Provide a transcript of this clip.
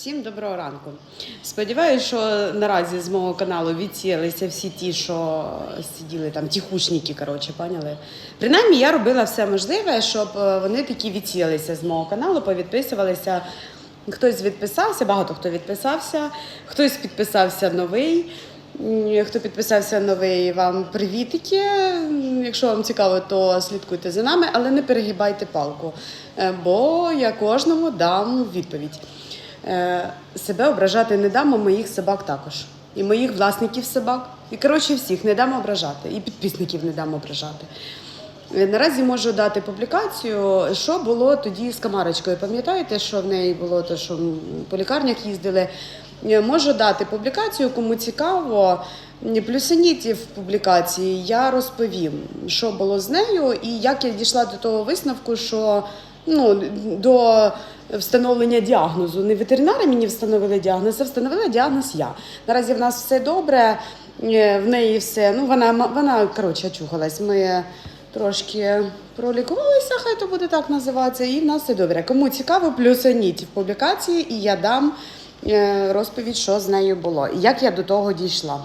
Всім доброго ранку. Сподіваюся, що наразі з мого каналу відсіялися всі ті, що сиділи там, тихушники, коротше, поняли. Принаймні, я робила все можливе, щоб е, вони такі відсіялися з мого каналу, повідписувалися. Хтось відписався, багато хто відписався, хтось підписався новий. Хто підписався новий, вам привітики. Якщо вам цікаво, то слідкуйте за нами, але не перегибайте палку, е, бо я кожному дам відповідь. Е, Себе ображати не дам, а моїх собак також. І моїх власників собак. І коротше всіх не дам ображати. І підписників не дам ображати. Е, Наразі можу дати публікацію, що було тоді з Камарочкою. Пам'ятаєте, що в неї було те, що по лікарнях їздили? Е, Можу дати публікацію, кому цікаво. М, в публікації я розповім, що було з нею, і як я дійшла до того висновку, що ну, до встановлення діагнозу. Не ветеринари мені встановили діагноз, а встановила діагноз я. Наразі в нас все добре, е, в неї все. Ну, вона, вона коротше, чухалась. Ми трошки пролікувалися, хай то буде так називатися, і в нас все добре. Кому цікаво, плюсаніть в публікації, і я дам е, розповідь, що з нею було, і як я до того дійшла.